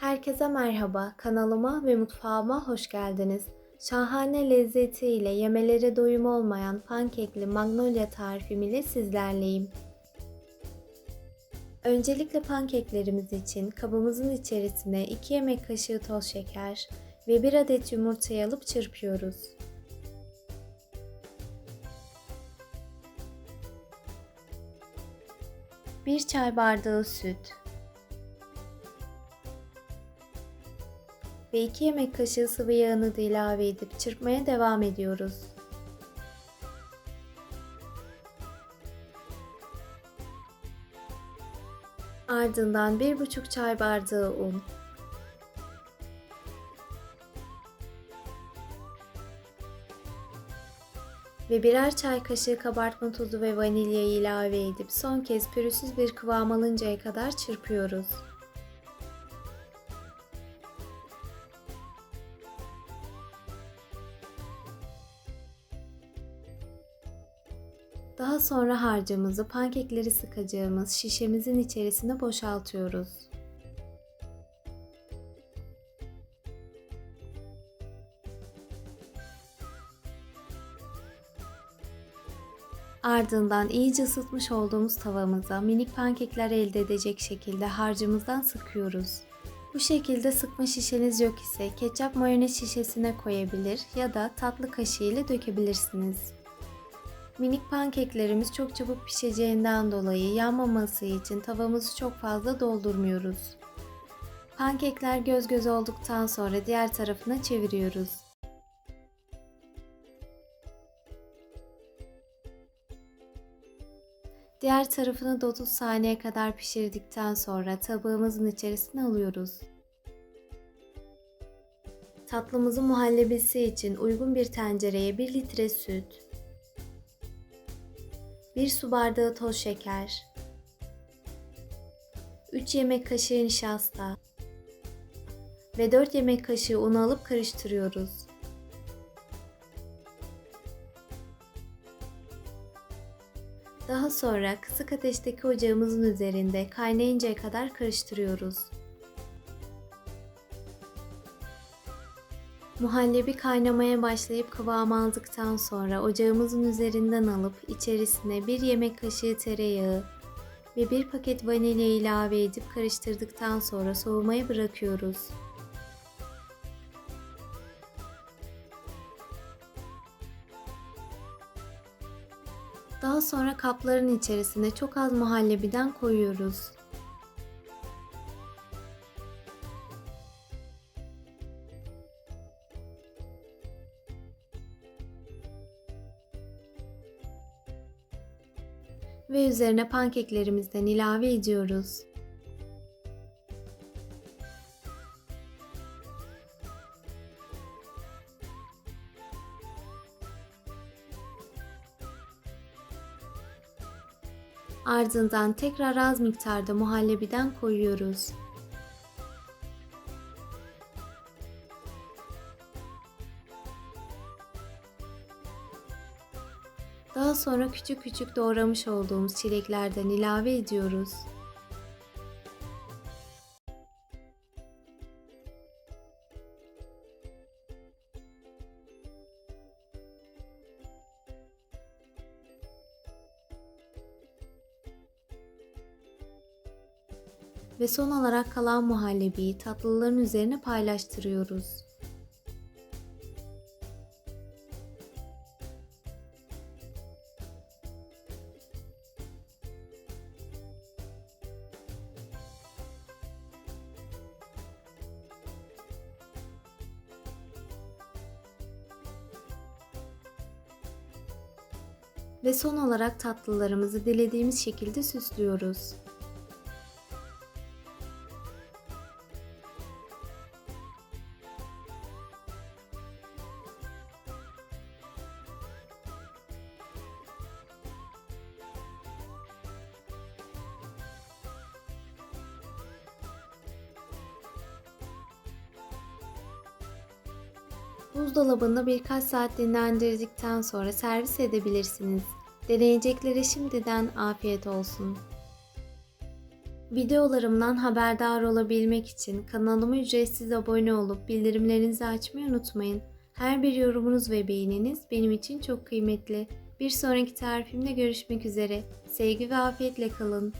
Herkese merhaba, kanalıma ve mutfağıma hoş geldiniz. Şahane lezzetiyle yemelere doyum olmayan pankekli magnolia tarifim ile sizlerleyim. Öncelikle pankeklerimiz için kabımızın içerisine 2 yemek kaşığı toz şeker ve 1 adet yumurtayı alıp çırpıyoruz. Bir çay bardağı süt, ve 2 yemek kaşığı sıvı yağını da ilave edip çırpmaya devam ediyoruz. Ardından 1,5 çay bardağı un, ve birer çay kaşığı kabartma tozu ve vanilyayı ilave edip son kez pürüzsüz bir kıvam alıncaya kadar çırpıyoruz. Daha sonra harcımızı pankekleri sıkacağımız şişemizin içerisine boşaltıyoruz. Ardından iyice ısıtmış olduğumuz tavamıza minik pankekler elde edecek şekilde harcımızdan sıkıyoruz. Bu şekilde sıkma şişeniz yok ise ketçap mayonez şişesine koyabilir ya da tatlı kaşığı ile dökebilirsiniz. Minik pankeklerimiz çok çabuk pişeceğinden dolayı yanmaması için tavamızı çok fazla doldurmuyoruz. Pankekler göz göz olduktan sonra diğer tarafına çeviriyoruz. Diğer tarafını da 30 saniye kadar pişirdikten sonra tabağımızın içerisine alıyoruz. Tatlımızın muhallebisi için uygun bir tencereye 1 litre süt, 1 su bardağı toz şeker, 3 yemek kaşığı nişasta ve 4 yemek kaşığı un alıp karıştırıyoruz. Daha sonra kısık ateşteki ocağımızın üzerinde kaynayıncaya kadar karıştırıyoruz. Muhallebi kaynamaya başlayıp kıvam aldıktan sonra ocağımızın üzerinden alıp içerisine 1 yemek kaşığı tereyağı ve 1 paket vanilya ilave edip karıştırdıktan sonra soğumaya bırakıyoruz. Daha sonra kapların içerisine çok az muhallebiden koyuyoruz. Ve üzerine pankeklerimizden ilave ediyoruz. Ardından tekrar az miktarda muhallebiden koyuyoruz. Daha sonra küçük küçük doğramış olduğumuz çileklerden ilave ediyoruz. Ve son olarak kalan muhallebiyi tatlıların üzerine paylaştırıyoruz. Ve son olarak tatlılarımızı dilediğimiz şekilde süslüyoruz. Buzdolabında birkaç saat dinlendirdikten sonra servis edebilirsiniz. Deneyeceklere şimdiden afiyet olsun. Videolarımdan haberdar olabilmek için kanalıma ücretsiz abone olup bildirimlerinizi açmayı unutmayın. Her bir yorumunuz ve beğeniniz benim için çok kıymetli. Bir sonraki tarifimde görüşmek üzere. Sevgi ve afiyetle kalın.